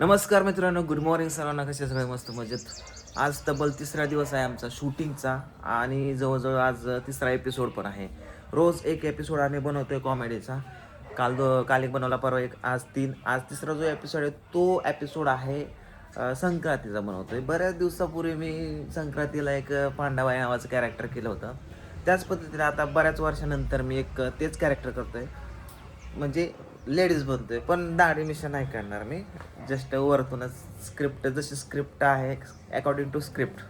नमस्कार मित्रांनो good morning सर्वांना कसे सगळे मस्त मजेत? आज तब्बल तिसरा दिवस आहे आमचा शूटिंगचा आणि जवळजवळ आज तिसरा एपिसोड पण आहे. रोज एक एपिसोड आम्ही बनवतोय कॉमेडीचा काल दो काल एक बनवला परवा एक आज तीन. आज तिसरा जो एपिसोड आहे तो एपिसोड आहे संक्रांतीचा बनवतोय. बऱ्याच दिवसापूर्वी मी संक्रांतीला एक पांडवा नावाचं कॅरेक्टर केलं होतं. त्याच पद्धतीने आता बऱ्याच वर्षानंतर मी एक तेच कॅरेक्टर करतोय. म्हणजे लेडीज बनतोय पण दाढी मिशन नाही करणार मी. जस्ट वरतूनच स्क्रिप्ट जशी स्क्रिप्ट आहे अकॉर्डिंग टू स्क्रिप्ट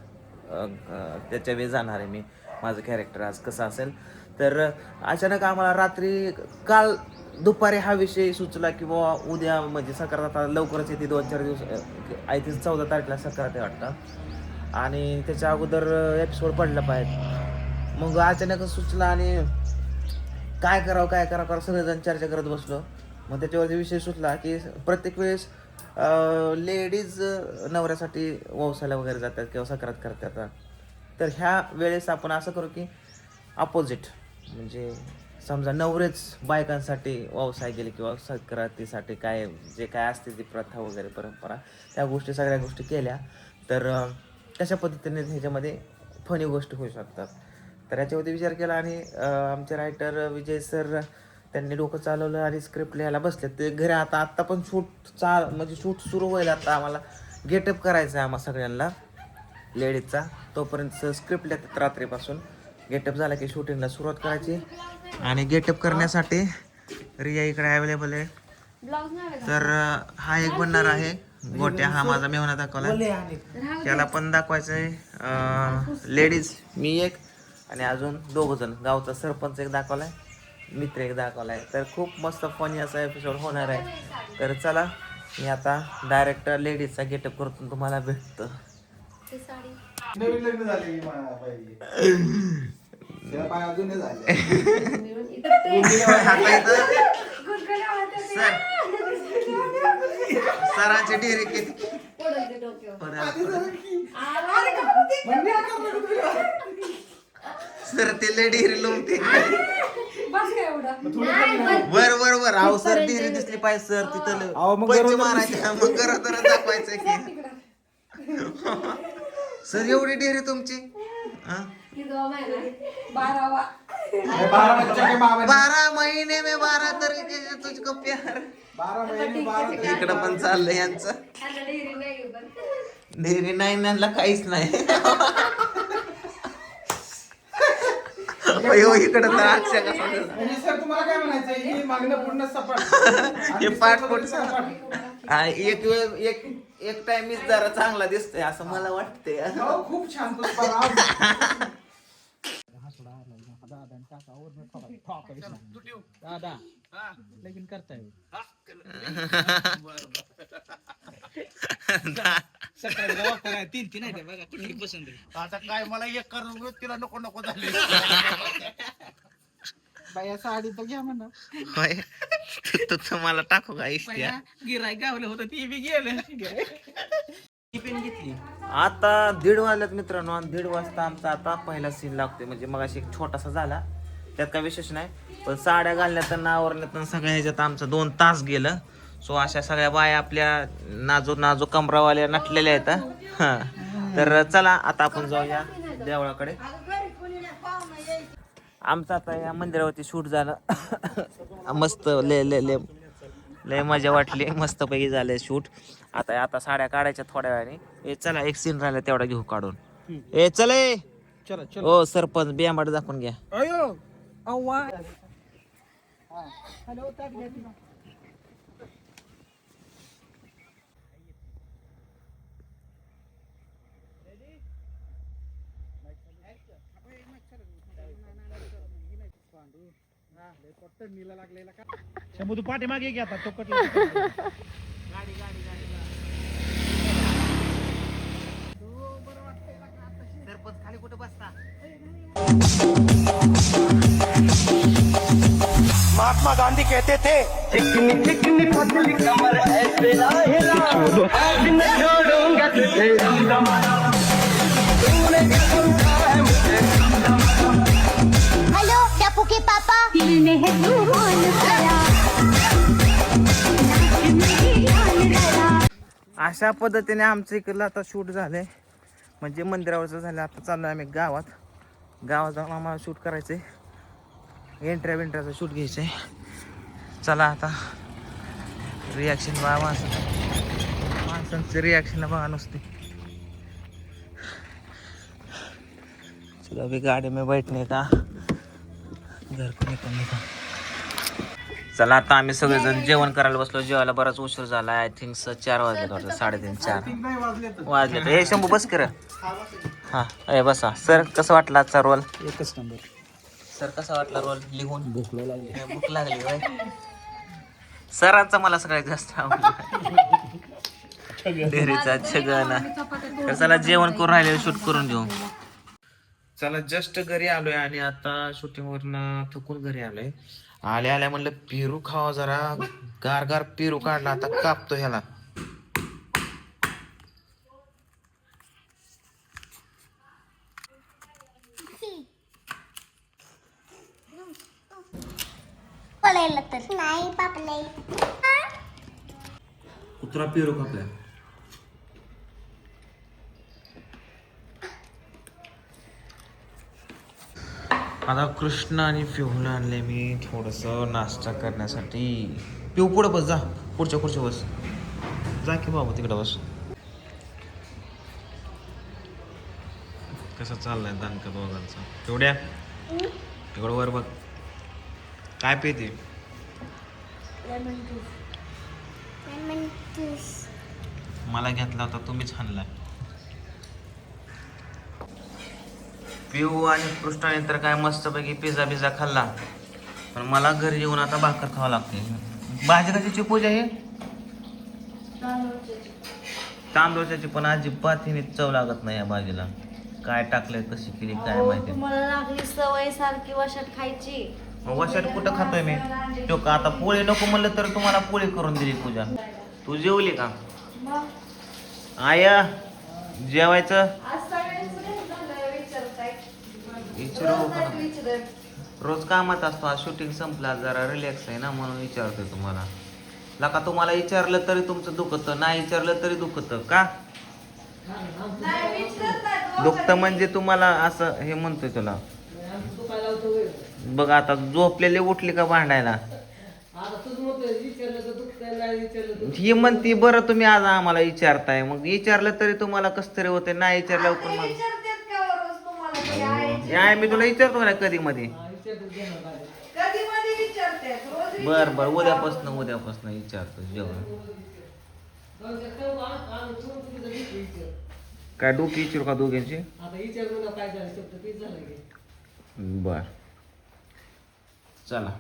त्याच्या वेळी जाणार आहे मी माझं कॅरेक्टर आज कसं असेल. तर अचानक आम्हाला रात्री काल दुपारी हा विषय सुचला की बाबा उद्या म्हणजे संक्रांत आता लवकरच येते दोन चार दिवस आय थिंक चौदा तारखेला संक्रांत आहे वाटतं. आणि त्याच्या अगोदर एपिसोड पडला पाहिजे मग अचानक सुचला आणि काय करावं काय करावं करावं सगळेजण चर्चा करत बसलो. मग त्याच्यावरती विषय सुचला की प्रत्येक वेळेस लेडीज नवऱ्यासाठी व्यवसायाला वगैरे जातात किंवा सकारात करतात. तर ह्या वेळेस आपण असं करू की अपोजिट म्हणजे समजा नवरेच बायकांसाठी व्यवसाय गेले किंवा सक्रातीसाठी काय जे काय असते ती प्रथा वगैरे परंपरा त्या गोष्टी सगळ्या गोष्टी केल्या तर अं, कशा पद्धतीने ह्याच्यामध्ये फनी गोष्टी होऊ शकतात? तर याच्यावरती विचार केला आणि आमचे रायटर विजय सर त्यांनी डोकं चालवलं आणि स्क्रिप्ट लिहायला बसले. ते घरी आता आत्ता पण शूट चा म्हणजे शूट सुरू होईल आता आम्हाला. गेटअप करायचं आहे आम्हा सगळ्यांना लेडीजचा तोपर्यंत स्क्रिप्ट लिहितात रात्रीपासून. गेटअप झाला की शूटिंगला सुरुवात करायची. आणि गेटअप करण्यासाठी रिया इकडे अवेलेबल आहे. तर हा एक बनणार आहे. गोट्या हा माझा मेहना दाखवला त्याला पण दाखवायचं आहे लेडीज मी एक. आणि अजून दोघ जण. गावचा सरपंच एक दाखवलाय. मित्र एक दाखवलाय. तर खूप मस्त फनी असा एपिसोड होणार आहे. तर चला मी आता डायरेक्ट लेडीजचा गेटअप करतो तुम्हाला भेटतो. नवीन लग्न झाले त्याला पाय अजून नाही झाले आता इथं सर. सरांची डेअरी किती? सर ते डेअरी लोमते बर बर बर अहो सर डेअरी दिसली पाहिजे सर तिथं लय अहो, मग पंच मारायचे. मग गरज गरज दाखवायचं की. सर एवढी डेअरी तुमची? हा? बारा बच्चा के मामा बारा महिने में बारा तरीके से तुझको प्यार. बारा महिने बारा इकडं पण चाललंय यांचं. डेअरी नाही त्यांना काहीच नाही. इकडं तर अक्षय कसा म्हणजे सर तुम्हाला काय म्हणायचं ही मागणं पूर्ण सपाट. हे पाठ पोट हा, एक वेळ एक एक टाइम जरा चांगला दिसतोय असं मला वाटतंय. हो, खूप छान पुष्पा राव दादा लगीन करताय सकाळी गावात काय तीन तीन आहे बघा कुठली पसंत आहे. आता काय मला एक करून तिला नको नको झाली. बाया साडी तर घ्या म्हणा. होय तू तुम्हाला टाकू का इस्त्या गिराय गावलं होतं ती बी गेलं. आता दीड वाजल्यात मित्रांनो आणि दीड वाजता आमचा आता पहिला सीन लागतोय. म्हणजे मग एक छोटासा झाला. त्यात काय विशेष नाही. पण साड्या घालण्यात आणि आवरण्यात आणि सगळ्या ह्याच्यात आमचं दोन तास गेलं. सो अशा सगळ्या बाया आपल्या नाजूक नाजूक कमरावाल्या नटलेल्या आहेत हा. तर चला आता आपण जाऊया देवळाकडे. आमचं आता या मंदिरावरती शूट झालं. मस्त ले ले ले लय मजा वाटली. मस्त पैकी झाले शूट. आता आता साड्या काढायच्या थोड्या वेळाने. ए चला एक सीन राहिला तेवढा घेऊ काढून. ए चले चला चल. ओ सरपंच बियामाड दाखवून घ्या. शंभू तू पाठीमागे घे आता तो कटला सरपंच खाली कुठे बसता महात्मा गांधी कहते थे चिकनी चिकनी पतली कमर ऐसे लाहेरा आज न छोड़ूँगा तुझे अशा पद्धतीने आमचं इकडलं आता शूट झालंय. म्हणजे मंदिरावरचं झालं आता चाललो आम्ही गावात. गावात जाऊन आम्हाला शूट करायचं आहे एंट्र्या बिंट्र्याचं शूट घ्यायचं आहे चला आता. रिॲक्शन बघा माणसं. माणसांचं रिॲक्शन बघा नुसते. चला अभी गाड़ी में बैठने का? चला आता आम्ही सगळेजण जेवण करायला बसलो. जेवायला बराच उशीर झाला. आय थिंक चार वाजले वाटतं साडेतीन चार. वाजले हे शंभू बस कर हा अरे बसा. सर कसं वाटला आजचा रोल एकच नंबर. सर कसा वाटला रोल लिहून? भूक लागली. भूक लागली होय. सरांचा मला सगळ्यात जास्त आवडला. डेअरीचा छगन. तर चला जेवण करून राहिले शूट करून घेऊ. चला जस्ट घरी आलोय आणि आता शूटिंग वरनं थकून घरी आलोय. आल्या आल्या म्हणलं पेरू खावा जरा. गार गार पेरू काढला आता कापतो ह्याला. पळायला तर. नाही पाप नाही कुत्रा पेरू कापलाय. आता कृष्ण आणि पिऊला आणले मी थोडस नाश्ता करण्यासाठी. पिऊ पुढे बस जा. पुढच्या पुढच्या बस. जा की बाबा तिकडं बस. कसं चाललंय दानका दोघांचा? तेवढ्या तेवढं वर बघ. काय पेते? मला घेतला होता तुम्हीच हाणला पिऊ आणि कृष्णाने तर काय मस्तपैकी पिझ्झा बिझा खाल्ला. पण मला घरी येऊन आता भाकर खावं लागते भाजी कशाची पूजा आहे? तांदूळच्याची पण अजिबात हिने चव लागत नाही या भाजीला. काय टाकलंय कशी केली काय माहिती. लागली सवय सारखी वशात खायची. वशात कुठं खातोय मी? तो का आता पोळी नको म्हणलं तर तुम्हाला पोळी करून दिली पूजा. तू जेवली का? आय जेवायचं आज सगळ्यांचं झालं विचारताय विचारू का रोज कामात असतो आज शूटिंग संपला जरा रिलॅक्स आहे ना म्हणून विचारतोय तुम्हाला. लका तुम्हाला विचारलं तरी तुमचं दुखतं नाही विचारलं तरी दुखतं का? नाही विचारत नाही दुखतं म्हणजे तुम्हाला असं हे म्हणतोय तुला. बघ आता झोपलेले उठले का भांडायला? ही म्हणती बरं तुम्ही आज आम्हाला विचारताय. मग विचारलं तरी तुम्हाला कस तरी होते नाही विचारल्यावर पण का आहे? हे आहे मी तुला विचारतो ना कधी मध्ये कधी मध्ये विचारतात रोज बर बर उद्यापासून उद्यापासून विचारतो जेवण. काय डोकी विचारू का दोघांची? बर. चला.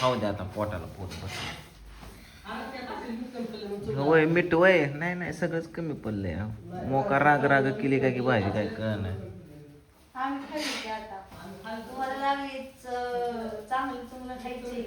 खाऊ द्या आता पोटाला पोट बस वय मीठ वय नाही नाही सगळंच कमी पडलंय मोका राग राग केली काय की भाजी काय कळ नाही आम्ही खाल्ली आता. तुम्हाला लागली च- चांगली चांगलं खायची.